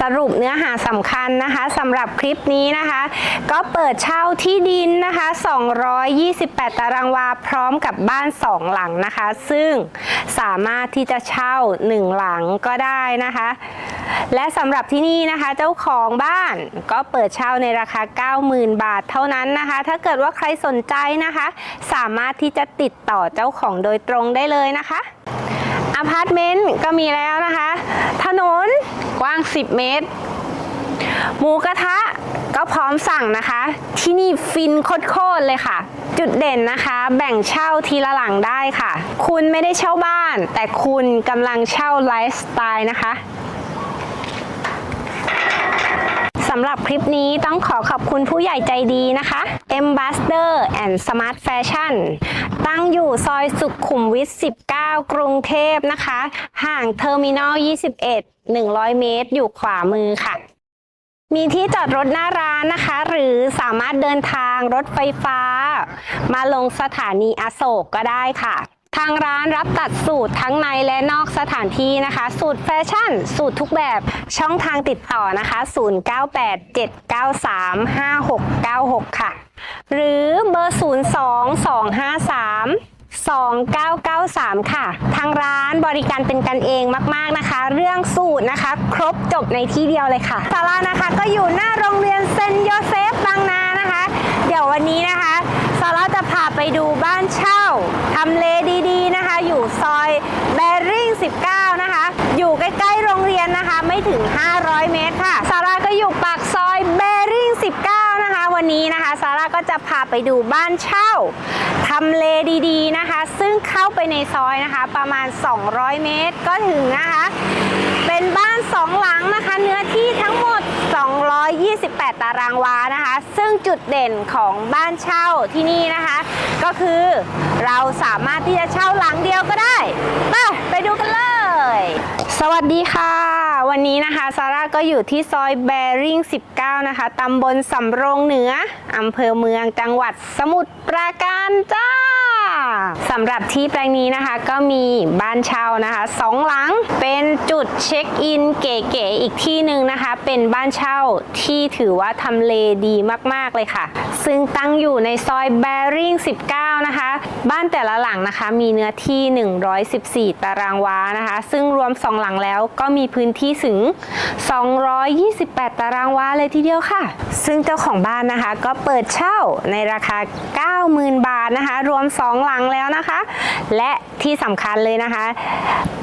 สรุปเนื้อหาสำคัญนะคะสำหรับคลิปนี้นะคะ ก็เปิดเช่าที่ดินนะคะ 228 ตารางวาพร้อมกับบ้าน 2 หลังนะคะ ซึ่งสามารถที่จะเช่า 1 หลังก็ได้นะคะ และสำหรับที่นี่นะคะเจ้าของบ้านก็เปิดเช่าในราคา 90,000 บาทเท่านั้นนะคะ ถ้าเกิดว่าใครสนใจนะคะ สามารถที่จะติดต่อเจ้าของโดยตรงได้เลยนะคะ อพาร์ตเมนต์ก็มีแล้วนะคะ ถนนกว้าง 10 เมตร หมูกระทะก็พร้อมสั่งนะคะ ที่นี่ฟินโคตรเลยค่ะ จุดเด่นนะคะ แบ่งเช่าทีละหลังได้ค่ะ คุณไม่ได้เช่าบ้าน แต่คุณกำลังเช่าไลฟ์สไตล์นะคะ สำหรับคลิปนี้ต้องขอขอบคุณผู้ใหญ่ใจดีนะคะ m b a s s d o r and Smart Fashion ตั้งอยู่ซอยสุขุมวิท 19 กรุงเทพนะคะ ห่างเทอร์มินอล 21 100 เมตร อยู่ขวามือค่ะ มีที่จอดรถหน้าร้านนะคะ หรือสามารถเดินทางรถไฟฟ้า มาลงสถานีอโศกก็ได้ค่ะ ทางร้านรับตัดสูตรทั้งในและนอกสถานที่นะคะ สูตรแฟชั่น สูตรทุกแบบช่องทางติดต่อนะคะ 0987935696 ค่ะ หรือเบอร์ 02253 2993 ค่ะ ทางร้านบริการเป็นกันเองมากๆนะคะ เรื่องสูตรนะคะ ครบจบในที่เดียวเลยค่ะศาลานะคะก็อยู่หน้าโรงเรียนเซนต์โยเซฟบางนานะคะ เดี๋ยววันนี้นะคะาร่าจะพาไปดูบ้านเช่าทำเลดีๆนะคะ อยู่ซอยแบริ่ง 19 นะคะ อยู่ใกล้ๆโรงเรียนนะคะ ไม่ถึง 500 เมตรค่ะซาร่าก็อยู่ปากซอยแบ นี้นะคะซาร่าก็จะพาไปดูบ้านเช่าทำเลดีๆนะคะ ซึ่งเข้าไปในซอยนะคะ ประมาณ 200 เมตรก็ถึงนะคะ เป็นบ้านสองหลังนะคะ เนื้อที่ทั้งหมด 228 ตารางวานะคะ ซึ่งจุดเด่นของบ้านเช่าที่นี่นะคะ ก็คือเราสามารถที่จะเช่าหลังเดียวก็ได้ ไปไปดูกันเลย สวัสดีค่ะ วันนี้นะคะซาร่าก็อยู่ที่ซอยแบริ่ง 19 นะคะตำบลสำโรงเหนืออำเภอเมืองจังหวัดสมุทรปราการจ้า สำหรับที่แปลงนี้นะคะ ก็มีบ้านเช่านะคะสองหลังเป็นจุดเช็คอินเก๋ๆอีกที่หนึ่งนะคะ เป็นบ้านเช่าที่ถือว่าทำเลดีมากๆเลยค่ะ ซึ่งตั้งอยู่ในซอยแบริ่ง 19 นะคะ บ้านแต่ละหลังนะคะ มีเนื้อที่ 114 ตารางวานะคะ ซึ่งรวม 2 หลังแล้วก็มีพื้นที่ถึง 228 ตารางวาเลยทีเดียวค่ะ ซึ่งเจ้าของบ้านนะคะ ก็เปิดเช่าในราคา 90,000 บาทนะคะ รวม 2 หลังแล้วนะคะ และที่สำคัญเลยนะคะ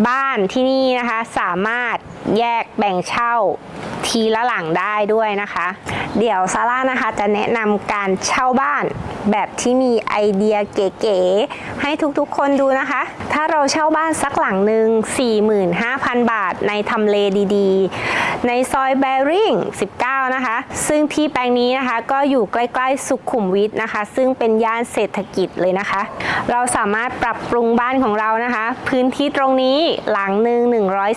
บ้านที่นี่นะคะสามารถแยกแบ่งเช่าทีละหลังได้ด้วยนะคะ เดี๋ยวซาร่านะคะจะแนะนำการเช่าบ้านแบบที่มีไอเดียเก๋ๆให้ทุกๆคนดูนะคะ ถ้าเราเช่าบ้านสักหลังหนึ่ง45,000 บาทในทำเลดีๆ ในซอยแบริ่ง19 นะคะ ซึ่งที่แปลงนี้นะคะก็อยู่ใกล้ๆสุขุมวิทนะคะ ซึ่งเป็นย่านเศรษฐกิจเลยนะคะ เราสามารถปรับปรุงบ้านของเรานะคะ พื้นที่ตรงนี้หลังหนึ่ง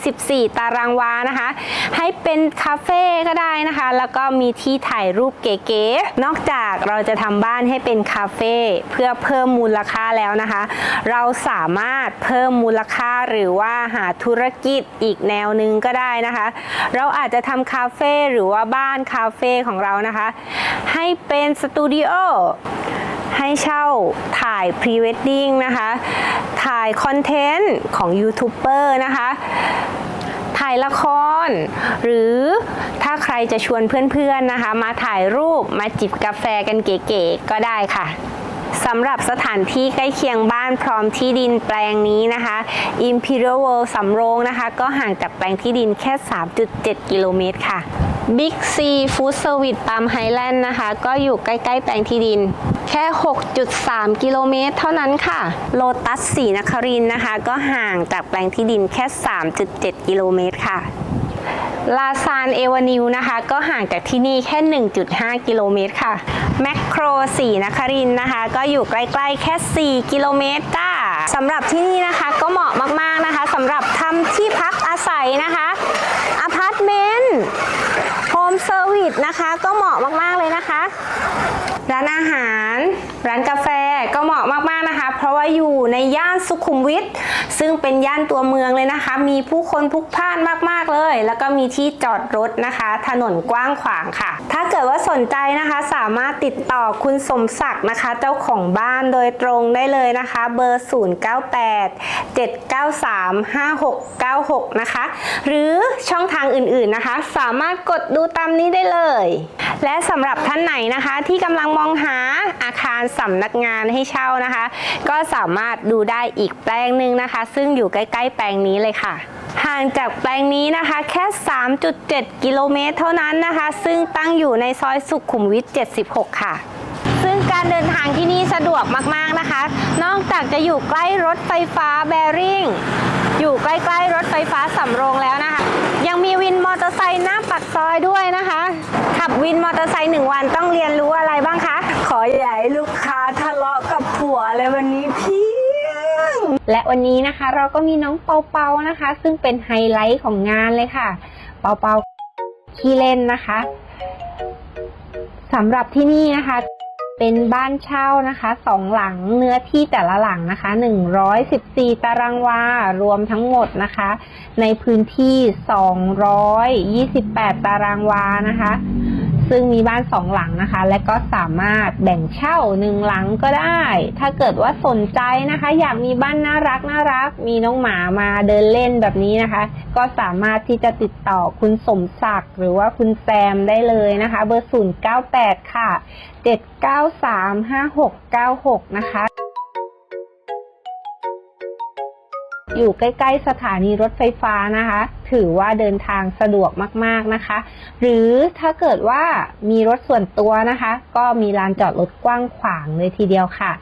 114 ตารางวานะคะ ให้เป็นคาเฟ่ก็ได้นะคะ แล้วก็มีที่ถ่ายรูปเก๋ๆนอกจากเราจะทำบ้านให้เป็นคาเฟ่เพื่อเพิ่มมูลค่าแล้วนะคะ เราสามารถเพิ่มมูลค่าหรือว่าหาธุรกิจอีกแนวหนึ่งก็ได้นะคะ เราอาจจะทำคาเฟ่หรือว่าบ้านคาเฟ่ของเรานะคะ ให้เป็นสตูดิโอให้เช่าถ่ายพรีเวดดิ้งนะคะ ถ่ายคอนเทนต์ของยูทูบเบอร์นะคะ ถ่ายละคร หรือถ้าใครจะชวนเพื่อนๆนะคะ มาถ่ายรูปมาจิบกาแฟกันเก๋ๆก็ได้ค่ะ สำหรับสถานที่ใกล้เคียงบ้านพร้อมที่ดินแปลงนี้นะคะ Imperial World สำโรงนะคะ ก็ห่างจากแปลงที่ดินแค่ 3.7 กิโลเมตรค่ะ Big C Food Service ตามไฮแลนด์นะคะ ก็อยู่ใกล้ ๆ แปลงที่ดิน แค่ 6.3 กิโลเมตรเท่านั้นค่ะ โลตัสสีนครินนะคะ ก็ห่างจากแปลงที่ดินแค่ 3.7 กิโลเมตรค่ะ ลาซานเอวานิวนะคะ ก็ห่างจากที่นี่แค่ 1.5 กิโลเมตรค่ะ แมคโครสีนครินนะคะ ก็อยู่ใกล้ๆแค่ 4 กิโลเมตรจ้าสำหรับที่นี่นะคะก็เหมาะมากๆนะคะสำหรับทำที่พักอาศัยนะคะอพาร์ตเมนต์โฮมเซอร์วิสนะคะก็เหมาะมากๆเลยนะคะ ร้านอาหาร ร้านกาแฟก็เหมาะมากๆ อยู่ในย่านสุขุมวิทซึ่งเป็นย่านตัวเมืองเลยนะคะ มีผู้คนพลุกพล่านมากๆเลย แล้วก็มีที่จอดรถนะคะ ถนนกว้างขวางค่ะ ถ้าเกิดว่าสนใจนะคะสามารถติดต่อคุณสมศักดิ์นะคะ เจ้าของบ้านโดยตรงได้เลยนะคะ เบอร์ 098 793 5696 นะคะ หรือช่องทางอื่นๆนะคะ สามารถกดดูตามนี้ได้เลย และสำหรับท่านไหนนะคะที่กำลังมองหาอาคารสำนักงานให้เช่านะคะ ก็สามารถดูได้อีกแปลงหนึ่งนะคะ ซึ่งอยู่ใกล้ ๆ แปลงนี้เลยค่ะ ห่างจากแปลงนี้นะคะแค่ 3.7 กิโลเมตรเท่านั้นนะคะ ซึ่งตั้งอยู่ในซอยสุขุมวิท 76 ค่ะซึ่งการเดินทางที่นี่สะดวกมากๆนะคะ นอกจากจะอยู่ใกล้รถไฟฟ้าแบริ่ง อยู่ใกล้ๆรถไฟฟ้าสำโรงแล้วนะคะ ยังมีวินมอเตอร์ไซค์หน้าปักซอยด้วยนะคะ ขับวินมอเตอร์ไซค์หนึ่งวันต้องเรียนรู้อะไรบ้างคะ ขออย่าให้ลูกค้าทะเลาะกับผัวเลยวันนี้พี่ และวันนี้นะคะเราก็มีน้องเปาเปานะคะ ซึ่งเป็นไฮไลท์ของงานเลยค่ะ เปาเปาขี้เล่นนะคะสำหรับที่นี่นะคะ เป็นบ้านเช่านะคะสองหลังเนื้อที่แต่ละหลังนะคะ 114 ตารางวารวมทั้งหมดนะคะ ในพื้นที่ 228 ตารางวานะคะ ซึ่งมีบ้านสองหลังนะคะ และก็สามารถแบ่งเช่าหนึ่งหลังก็ได้ ถ้าเกิดว่าสนใจนะคะ อยากมีบ้านน่ารักน่ารัก มีน้องหมามาเดินเล่นแบบนี้นะคะ ก็สามารถที่จะติดต่อคุณสมศักดิ์หรือว่าคุณแซมได้เลยนะคะ เบอร์ 098 ค่ะ 7935696 นะคะ อยู่ใกล้ ๆ สถานีรถไฟฟ้านะคะ ถือว่าเดินทางสะดวกมาก ๆนะคะ หรือถ้าเกิดว่ามีรถส่วนตัวนะคะ ก็มีลานจอดรถกว้างขวางเลยทีเดียวค่ะ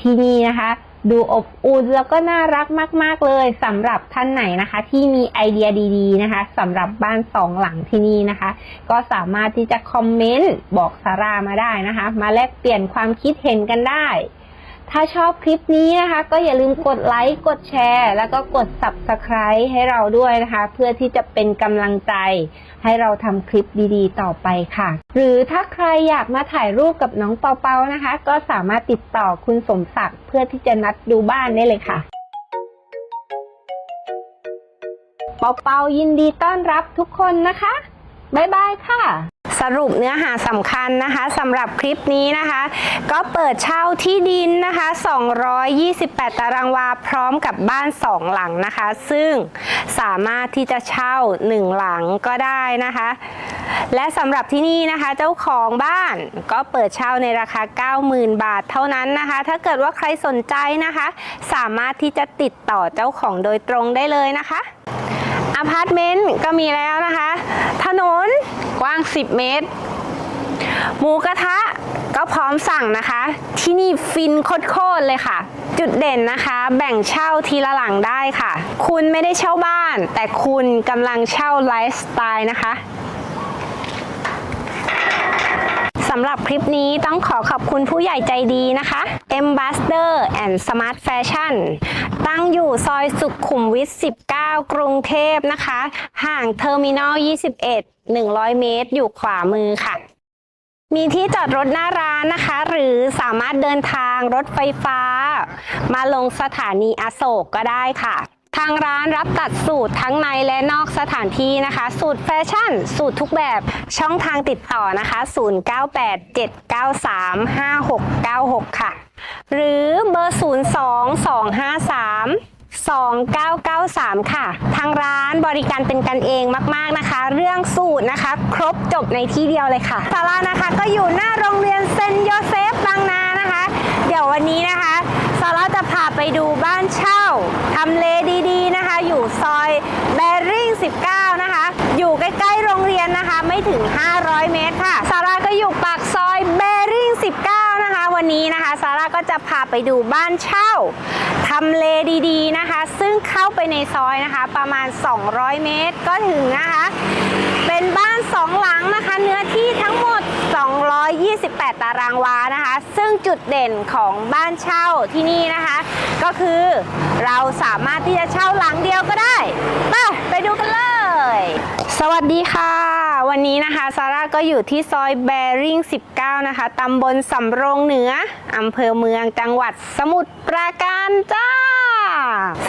ที่นี่นะคะดูอบอุ่นแล้วก็น่ารักมาก ๆ เลยสำหรับท่านไหนนะคะ ที่มีไอเดียดีๆนะคะสำหรับบ้านสองหลังที่นี่นะคะ ก็สามารถที่จะคอมเมนต์บอกซาร่ามาได้นะคะ มาแลกเปลี่ยนความคิดเห็นกันได้ ถ้าชอบคลิปนี้นะคะ ก็อย่าลืมกดไลค์กดแชร์ แล้วก็กด Subscribe ให้เราด้วยนะคะ เพื่อที่จะเป็นกำลังใจ ให้เราทำคลิปดีๆ ต่อไปค่ะ หรือถ้าใครอยากมาถ่ายรูปกับน้องเปาเปานะคะ ก็สามารถติดต่อคุณสมศักดิ์เพื่อที่จะนัดดูบ้านได้เลยค่ะเปาเปายินดีต้อนรับทุกคนนะคะ บ๊ายบายค่ะ สรุปเนื้อหาสำคัญนะคะสำหรับคลิปนี้นะคะ ก็เปิดเช่าที่ดินนะคะ 228 ตารางวาพร้อมกับบ้าน 2 หลังนะคะ ซึ่งสามารถที่จะเช่า 1 หลังก็ได้นะคะ และสำหรับที่นี่นะคะเจ้าของบ้านก็เปิดเช่าในราคา 90,000 บาทเท่านั้นนะคะ ถ้าเกิดว่าใครสนใจนะคะ สามารถที่จะติดต่อเจ้าของโดยตรงได้เลยนะคะ อพาร์ตเมนต์ก็มีแล้วนะคะ ถนนกว้าง 10 เมตร หมูกระทะก็พร้อมสั่งนะคะ ที่นี่ฟินโคตรเลยค่ะ จุดเด่นนะคะ แบ่งเช่าทีละหลังได้ค่ะ คุณไม่ได้เช่าบ้าน แต่คุณกำลังเช่าไลฟ์สไตล์นะคะ สำหรับคลิปนี้ต้องขอขอบคุณผู้ใหญ่ใจดีนะคะ Ambassador and Smart Fashion ตั้งอยู่ซอยสุขุมวิท 19 กรุงเทพนะคะ ห่างเทอร์มินอล 21 100 เมตร อยู่ขวามือค่ะ มีที่จอดรถหน้าร้านนะคะ หรือสามารถเดินทางรถไฟฟ้า มาลงสถานีอโศกก็ได้ค่ะางร้านรับตัดสูตรทั้งในและนอกสถานที่นะคะ สูตรแฟชั่น สูตรทุกแบบช่องทางติดต่อนะคะ 0987935696 ค่ะ หรือเบอร์ 02253 2993 ค่ะ ทางร้านบริการเป็นกันเองมาก ๆนะคะ เรื่องสูตรนะคะ ครบจบในที่เดียวเลยค่ะซาร่านะคะก็อยู่หน้าโรงเรียนเซนโยเซฟบางนานะคะ เดี๋ยววันนี้นะคะ ซาร่าจะพาไปดูบ้านเช่าทำเลดีๆนะคะ อยู่ซอยแบริ่ง 19 นะคะ อยู่ใกล้ๆโรงเรียนนะคะ ไม่ถึง 500 เมตรค่ะซาร่าก็อยู่ปากซอยแบริ่ง 19 นะคะ วันนี้นะคะซาร่าก็จะพาไปดูบ้านเช่าทำเลดีๆนะคะ ซึ่งเข้าไปในซอยนะคะ ประมาณ 200 เมตรก็ถึงนะคะ เป็นบ้านสองหลังนะคะ เนื้อที่ทั้งหมด 228 ตารางวานะคะ ซึ่งจุดเด่นของบ้านเช่าที่นี่นะคะ ก็คือเราสามารถที่จะเช่าหลังเดียวก็ได้ไปไปดูกันเลย สวัสดีค่ะ วันนี้นะคะซาร่าก็อยู่ที่ซอยแบริ่ง 19 นะคะตำบลสำโรงเหนืออำเภอเมืองจังหวัดสมุทรปราการจ้า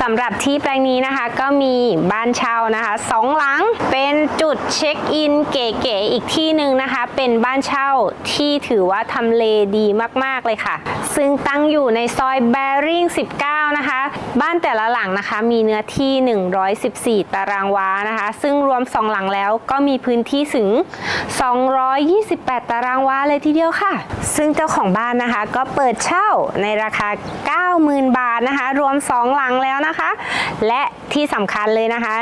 สำหรับที่แปลงนี้นะคะก็มีบ้านเช่านะคะสองหลังเป็นจุด เช็คอินเก๋ๆอีกที่หนึ่งนะคะ เป็นบ้านเช่าที่ถือว่าทำเลดีมากๆเลยค่ะ ซึ่งตั้งอยู่ในซอยแบริ่ง 19 นะคะ บ้านแต่ละหลังนะคะ มีเนื้อที่ 114 ตารางวานะคะ ซึ่งรวม 2 หลังแล้วก็มีพื้นที่ถึง 228 ตารางวาเลยทีเดียวค่ะ ซึ่งเจ้าของบ้านนะคะ ก็เปิดเช่าในราคา 90,000 บาท นะคะ รวม 2 หลังแล้วนะคะ และที่สำคัญเลยนะคะ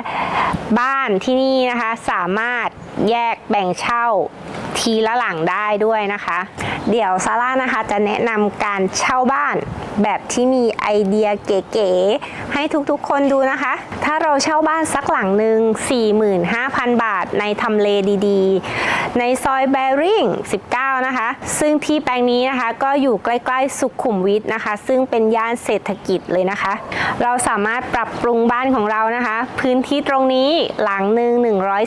บ้านที่นี่นะคะสามารถแยกแบ่งเช่าทีละหลังได้ด้วยนะคะ เดี๋ยวซาร่านะคะจะแนะนำการเช่าบ้านแบบที่มีไอเดียเก๋ๆให้ทุกๆคนดูนะคะ ถ้าเราเช่าบ้านสักหลังหนึ่ง45,000 บาทในทำเลดีๆ ในซอยแบริ่ง 19 นะคะ ซึ่งที่แปลงนี้นะคะก็อยู่ใกล้ๆสุขุมวิทนะคะ ซึ่งเป็นย่านเศรษฐกิจเลยนะคะ เราสามารถปรับปรุงบ้านของเรานะคะ พื้นที่ตรงนี้หลังหนึ่ง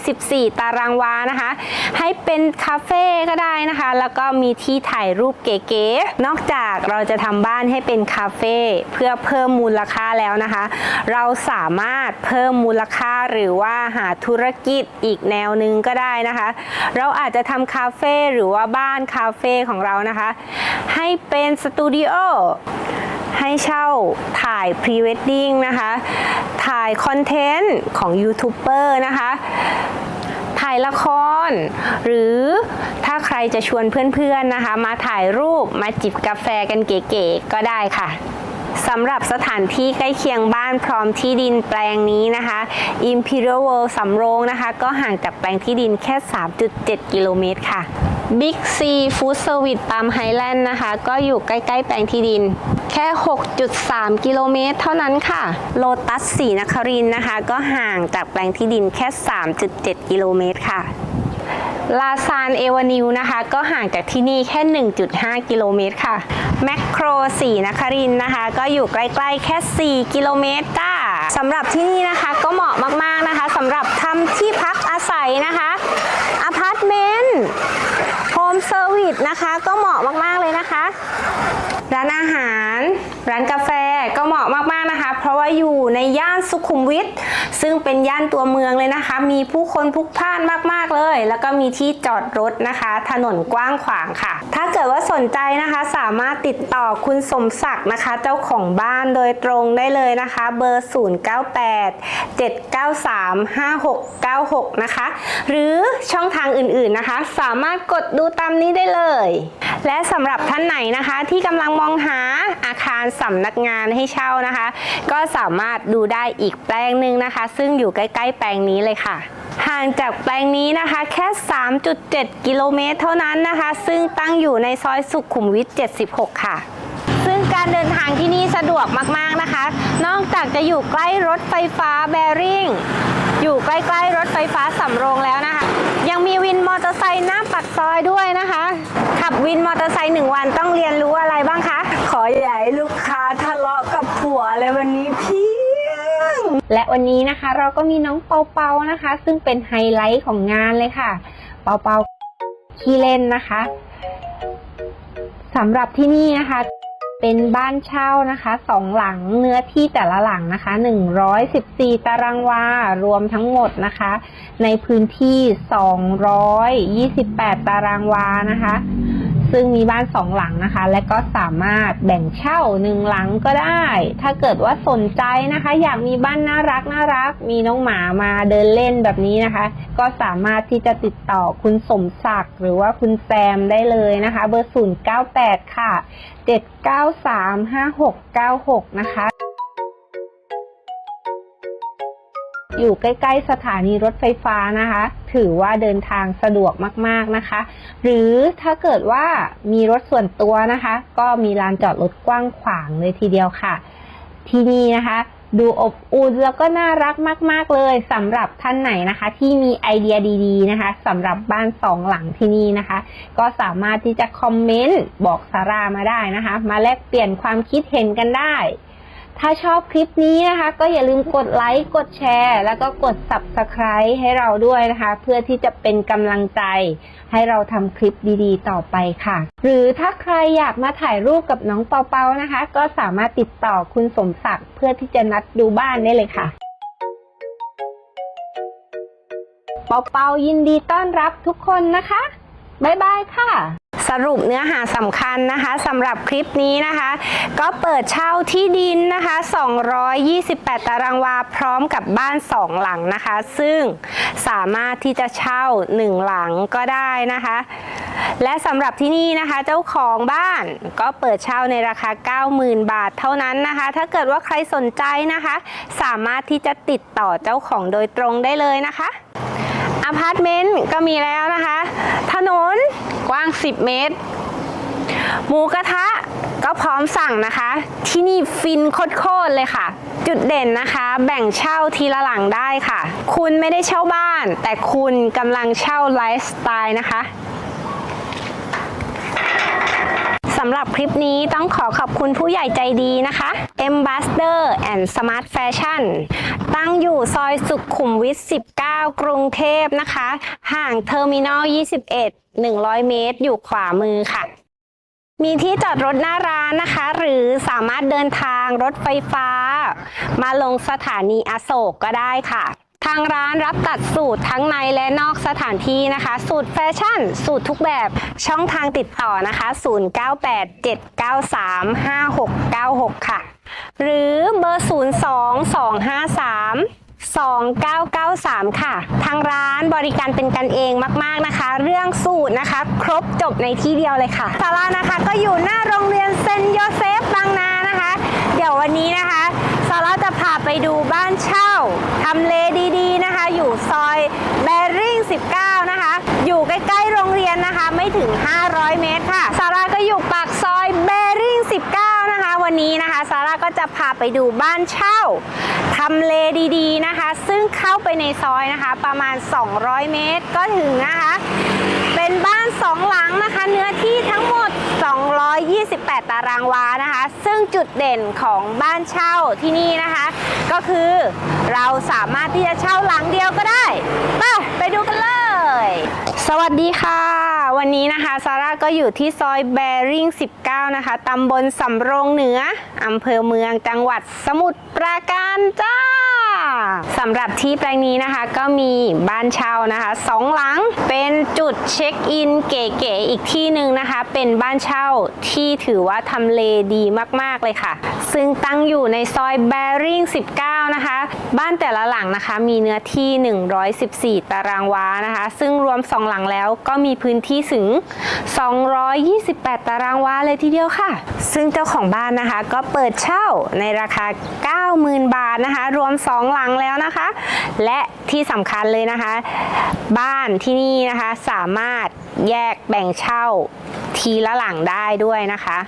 114 ตารางวานะคะ ให้เป็นคาเฟ่ก็ได้นะคะ แล้วก็มีที่ถ่ายรูปเก๋ๆนอกจากเราจะทำบ้านให้เป็นคาเฟ่เพื่อเพิ่มมูลค่าแล้วนะคะ เราสามารถเพิ่มมูลค่าหรือว่าหาธุรกิจอีกแนวหนึ่งก็ได้นะคะ เราอาจจะทำคาเฟ่หรือว่าบ้านคาเฟ่ของเรานะคะ ให้เป็นสตูดิโอ ให้เช่าถ่ายพรีเวดดิ้งนะคะ ถ่ายคอนเทนต์ของยูทูบเบอร์นะคะ ถ่ายละคร หรือถ้าใครจะชวนเพื่อนๆนะคะ มาถ่ายรูปมาจิบกาแฟกันเก๋ๆก็ได้ค่ะ สำหรับสถานที่ใกล้เคียงบ้านพร้อมที่ดินแปลงนี้นะคะ Imperial World สำโรงนะคะ ก็ห่างจากแปลงที่ดินแค่ 3.7 กิโลเมตรค่ะ Big C Food Service ปามไฮแลนด์นะคะ ก็อยู่ใกล้ ๆ แปลงที่ดิน แค่ 6.3 กิโลเมตร เท่านั้นค่ะ โลตัสสีนครินนะคะ ก็ห่างจากแปลงที่ดินแค่ 3.7 กิโลเมตรค่ะ ลาซานเอวานิวนะคะ ก็ห่างจากที่นี่แค่ 1.5 กิโลเมตรค่ะ แมคโครสีนครินนะคะ ก็อยู่ใกล้ๆแค่ 4 กิโลเมตรจ้าสำหรับที่นี่นะคะก็เหมาะมากๆนะคะสำหรับทำที่พักอาศัยนะคะอพาร์ตเมนต์โฮมเซอร์วิสนะคะ ก็เหมาะมากๆเลยนะคะ ร้านอาหารร้านกาแฟก็เหมาะมากๆนะคะ เพราะว่าอยู่ในย่านสุขุมวิทซึ่งเป็นย่านตัวเมืองเลยนะคะ มีผู้คนพลุกพล่านมากๆเลย แล้วก็มีที่จอดรถนะคะ ถนนกว้างขวางค่ะ ถ้าเกิดว่าสนใจนะคะ สามารถติดต่อคุณสมศักดิ์นะคะ เจ้าของบ้านโดยตรงได้เลยนะคะ เบอร์ 098 793 5696 นะคะ หรือช่องทางอื่นๆนะคะ สามารถกดดูตามนี้ได้เลย และสำหรับท่านไหนนะคะ ที่กำลังมองหาอาคารสำนักงานให้เช่านะคะ ก็สามารถดูได้อีกแปลงหนึ่งนะคะ ซึ่งอยู่ใกล้ ๆ แปลงนี้เลยค่ะห่างจากแปลงนี้นะคะแค่ 3.7 กิโลเมตรเท่านั้นนะคะ ซึ่งตั้งอยู่ในซอยสุขุมวิท 76 ค่ะ ซึ่งการเดินทางที่นี่สะดวกมากๆนะคะ นอกจากจะอยู่ใกล้รถไฟฟ้าแบริ่ง อยู่ใกล้ๆรถไฟฟ้าสำโรงแล้วนะคะ ยังมีวินมอเตอร์ไซค์หน้าปักซอยด้วยนะคะ ขับวินมอเตอร์ไซค์หนึ่งวันต้องเรียนรู้อะไรบ้างคะ ขอให้ลูกค้าทะเลาะกับ วเลยวันนี้พี่และวันนี้นะคะ เราก็มีน้องเปาเปานะคะ ซึ่งเป็นไฮไลท์ของงานเลยค่ะ เปาเปาขี้เล่นนะคะสำหรับที่นี่นะคะ เป็นบ้านเช่านะคะสองหลังเนื้อที่แต่ละหลังนะคะ114 ตารางวารวมทั้งหมดนะคะ ในพื้นที่ 228 ตารางวานะคะ ซึ่งมีบ้านสองหลังนะคะ และก็สามารถแบ่งเช่าหนึ่งหลังก็ได้ ถ้าเกิดว่าสนใจนะคะ อยากมีบ้านน่ารักน่ารัก มีน้องหมามาเดินเล่นแบบนี้นะคะ ก็สามารถที่จะติดต่อคุณสมศักดิ์หรือว่าคุณแซมได้เลยนะคะ เบอร์ 098 ค่ะ 7935696 นะคะ อยู่ใกล้ ๆ สถานีรถไฟฟ้านะคะ ถือว่าเดินทางสะดวกมากๆนะคะ หรือถ้าเกิดว่ามีรถส่วนตัวนะคะ ก็มีลานจอดรถกว้างขวางเลยทีเดียวค่ะ ที่นี่นะคะดูอบอุ่นแล้วก็น่ารักมาก ๆ เลยสำหรับท่านไหนนะคะ ที่มีไอเดียดีๆนะคะสำหรับบ้านสองหลังที่นี่นะคะ ก็สามารถที่จะคอมเมนต์บอกสารามาได้นะคะ มาแลกเปลี่ยนความคิดเห็นกันได้ ถ้าชอบคลิปนี้นะคะ ก็อย่าลืมกดไลค์ กดแชร์ แล้วก็กด Subscribe ให้เราด้วยนะคะ เพื่อที่จะเป็นกำลังใจ ให้เราทำคลิปดีๆ ต่อไปค่ะ หรือถ้าใครอยากมาถ่ายรูปกับน้องเปาเปานะคะ ก็สามารถติดต่อคุณสมศักดิ์เพื่อที่จะนัดดูบ้านได้เลยค่ะเปาเปายินดีต้อนรับทุกคนนะคะ บ๊ายบายค่ะ สรุปเนื้อหาสำคัญนะคะสำหรับคลิปนี้นะคะ ก็เปิดเช่าที่ดินนะคะ 228 ตารางวาพร้อมกับบ้าน 2 หลังนะคะ ซึ่งสามารถที่จะเช่า 1 หลังก็ได้นะคะ และสำหรับที่นี่นะคะเจ้าของบ้านก็เปิดเช่าในราคา 90,000 บาทเท่านั้นนะคะ ถ้าเกิดว่าใครสนใจนะคะ สามารถที่จะติดต่อเจ้าของโดยตรงได้เลยนะคะ อพาร์ตเมนต์ก็มีแล้วนะคะ ถนนกว้าง 10 เมตร หมูกระทะก็พร้อมสั่งนะคะ ที่นี่ฟินโคตรเลยค่ะ จุดเด่นนะคะ แบ่งเช่าทีละหลังได้ค่ะ คุณไม่ได้เช่าบ้าน แต่คุณกำลังเช่าไลฟ์สไตล์นะคะ สำหรับคลิปนี้ต้องขอขอบคุณผู้ใหญ่ใจดีนะคะ e m b a s s d o r and Smart Fashion ตั้งอยู่ซอยสุขุมวิท 19 กรุงเทพนะคะ ห่างเทอร์มินอล 21 100 เมตร อยู่ขวามือค่ะ มีที่จอดรถหน้าร้านนะคะ หรือสามารถเดินทางรถไฟฟ้า มาลงสถานีอโศกก็ได้ค่ะ ทางร้านรับตัดสูตรทั้งในและนอกสถานที่นะคะ สูตรแฟชั่น สูตรทุกแบบช่องทางติดต่อนะคะ 0987935696 ค่ะ หรือเบอร์ 02253 2993 ค่ะ ทางร้านบริการเป็นกันเองมาก ๆนะคะ เรื่องสูตรนะคะ ครบจบในที่เดียวเลยค่ะซาร่านะคะก็อยู่หน้าโรงเรียนเซนโยเซฟบางนานะคะ เดี๋ยววันนี้นะคะซาร่าจะพาไปดูบ้านเช่าทำเลดี ซอยแบริ่ง 19 นะคะ อยู่ใกล้ๆโรงเรียนนะคะ ไม่ถึง 500 เมตรค่ะ ซาร่าก็อยู่ปากซอยแบริ่ง 19 นะคะ วันนี้นะคะ ซาร่าก็จะพาไปดูบ้านเช่าทำเลดีๆนะคะ ซึ่งเข้าไปในซอยนะคะ ประมาณ 200 เมตรก็ถึงนะคะ เป็นบ้าน สองหลังนะคะ เนื้อที่ทั้งหมด 228 ตารางวานะคะ ซึ่งจุดเด่นของบ้านเช่าที่นี่นะคะ ก็คือเราสามารถที่จะเช่าหลังเดียวก็ได้ไปไปดูกันเลย สวัสดีค่ะ วันนี้นะคะซาร่าก็อยู่ที่ซอยแบริ่ง 19 นะคะตำบลสำโรงเหนืออำเภอเมืองจังหวัดสมุทรปราการจ้า สำหรับที่แปลงนี้นะคะก็มีบ้านเช่านะคะสองหลังเป็นจุดเช็คอินเก๋ๆอีกที่หนึ่งนะคะ เป็นบ้านเช่าที่ถือว่าทำเลดีมากๆเลยค่ะ ซึ่งตั้งอยู่ในซอยแบริ่ง 19 นะคะ บ้านแต่ละหลังนะคะมีเนื้อที่ 114 ตารางวานะคะ ซึ่งรวม 2 หลังแล้วก็มีพื้นที่ถึง 228 ตารางวาเลยทีเดียวค่ะ ซึ่งเจ้าของบ้านนะคะก็เปิดเช่าในราคา 90,000 บาทนะคะ รวม 2หลังแล้วนะคะ และที่สำคัญเลยนะคะ บ้านที่นี่นะคะสามารถแยกแบ่งเช่าทีละหลังได้ด้วยนะคะ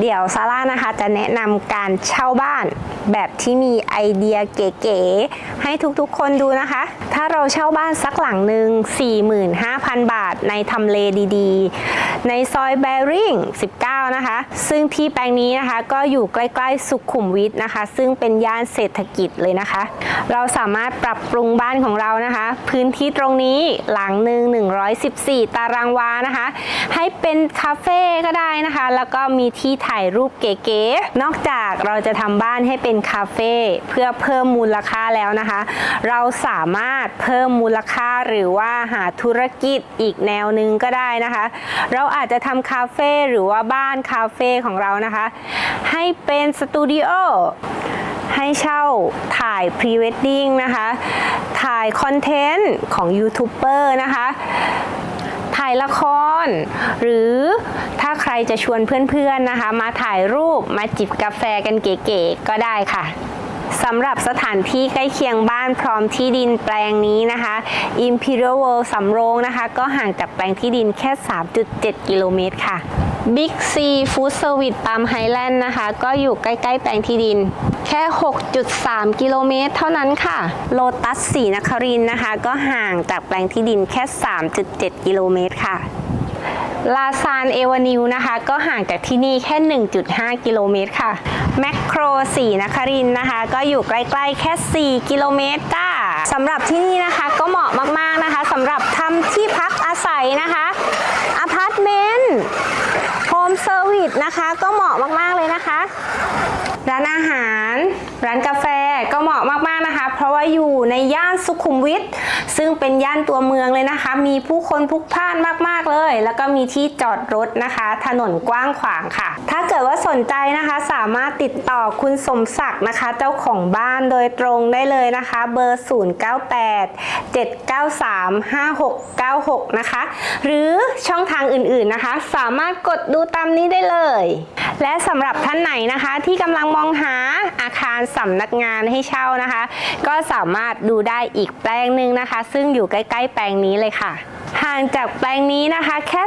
เดี๋ยวซาร่านะคะจะแนะนำการเช่าบ้านแบบที่มีไอเดียเก๋ๆให้ทุกๆคนดูนะคะ ถ้าเราเช่าบ้านสักหลังหนึ่ง45,000 บาทในทำเลดีๆ ในซอยแบริ่ง 19 นะคะ ซึ่งที่แปลงนี้นะคะก็อยู่ใกล้ๆสุขุมวิทนะคะ ซึ่งเป็นย่านเศรษฐกิจเลยนะคะเราสามารถปรับปรุงบ้านของเรานะคะ พื้นที่ตรงนี้หลังหนึ่ง114 ตารางวานะคะ ให้เป็นคาเฟ่ก็ได้นะคะ แล้วก็มีที่ถ่ายรูปเก๋ๆนอกจากเราจะทำบ้านให้เป็นคาเฟ่เพื่อเพิ่มมูลค่าแล้วนะคะ เราสามารถเพิ่มมูลค่าหรือว่าหาธุรกิจอีกแนวหนึ่งก็ได้นะคะ เราอาจจะทำคาเฟ่หรือว่าบ้านคาเฟ่ของเรานะคะ ให้เป็นสตูดิโอ ให้เช่าถ่ายพรีเวดดิ้งนะคะ ถ่ายคอนเทนต์ของยูทูบเบอร์นะคะ ถ่ายละคร หรือถ้าใครจะชวนเพื่อนๆนะคะ มาถ่ายรูปมาจิบกาแฟกันเก๋ๆก็ได้ค่ะ สำหรับสถานที่ใกล้เคียงบ้านพร้อมที่ดินแปลงนี้นะคะ Imperial World สำโรงนะคะ ก็ห่างจากแปลงที่ดินแค่ 3.7 กิโลเมตรค่ะ Big C Food Service ตามไฮแลนด์นะคะ ก็อยู่ใกล้ ๆ แปลงที่ดิน แค่ 6.3 กิโลเมตรเท่านั้นค่ะ โลตัสสีนครินนะคะ ก็ห่างจากแปลงที่ดินแค่ 3.7 กิโลเมตรค่ะ ลาซานเอวานิวนะคะ ก็ห่างจากที่นี่แค่ 1.5 กิโลเมตรค่ะแมคโครสีนครินนะคะ ก็อยู่ใกล้ๆแค่ 4 กิโลเมตรจ้าสำหรับที่นี่นะคะก็เหมาะมากๆนะคะสำหรับทำที่พักอาศัยนะคะอพาร์ตเมนต์โฮมเซอร์วิสนะคะ ก็เหมาะมากๆเลยนะคะ ร้านอาหาร ร้านกาแฟก็เหมาะมากๆนะคะ เพราะว่าอยู่ในย่านสุขุมวิทซึ่งเป็นย่านตัวเมืองเลยนะคะ มีผู้คนพลุกพล่านมากๆเลย แล้วก็มีที่จอดรถนะคะ ถนนกว้างขวางค่ะ ถ้าเกิดว่าสนใจนะคะ สามารถติดต่อคุณสมศักดิ์นะคะ เจ้าของบ้านโดยตรงได้เลยนะคะ เบอร์ 098 793 5696 นะคะ หรือช่องทางอื่นๆนะคะ สามารถกดดูตามนี้ได้เลย และสำหรับท่านไหนนะคะ ที่กำลังมองหาอาคารสำนักงานให้เช่านะคะ ก็สามารถดูได้อีกแปลงหนึ่งนะคะ ซึ่งอยู่ใกล้ ๆ แปลงนี้เลยค่ะห่างจากแปลงนี้นะคะแค่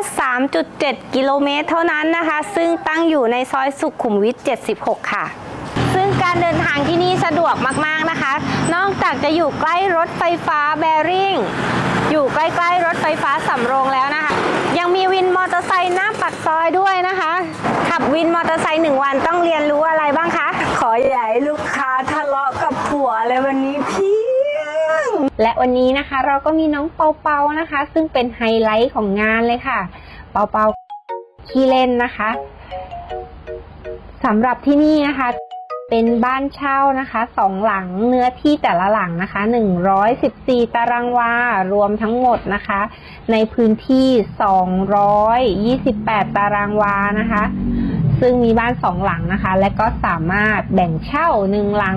3.7 กิโลเมตรเท่านั้นนะคะ ซึ่งตั้งอยู่ในซอยสุขุมวิท 76 ค่ะ ซึ่งการเดินทางที่นี่สะดวกมาก ๆ นะคะ นอกจากจะอยู่ใกล้รถไฟฟ้าแบริ่ง ใกล้ๆรถไฟฟ้าสำโรงแล้วนะคะ ยังมีวินมอเตอร์ไซค์หน้าปากซอยด้วยนะคะ ขับวินมอเตอร์ไซค์หนึ่งวันต้องเรียนรู้อะไรบ้างคะ ขอให้ลูกค้าทะเลาะกับผัวเลยวันนี้พี่และวันนี้นะคะเราก็มีน้องเปาเปานะคะ ซึ่งเป็นไฮไลท์ของงานเลยค่ะ เปาเปาขี้เล่นนะคะสำหรับที่นี่นะคะ เป็นบ้านเช่านะคะสองหลังเนื้อที่แต่ละหลังนะคะ 114 ตารางวารวมทั้งหมดนะคะ ในพื้นที่ 228 ตารางวานะคะ ซึ่งมีบ้านสองหลังนะคะ และก็สามารถแบ่งเช่าหนึ่งหลัง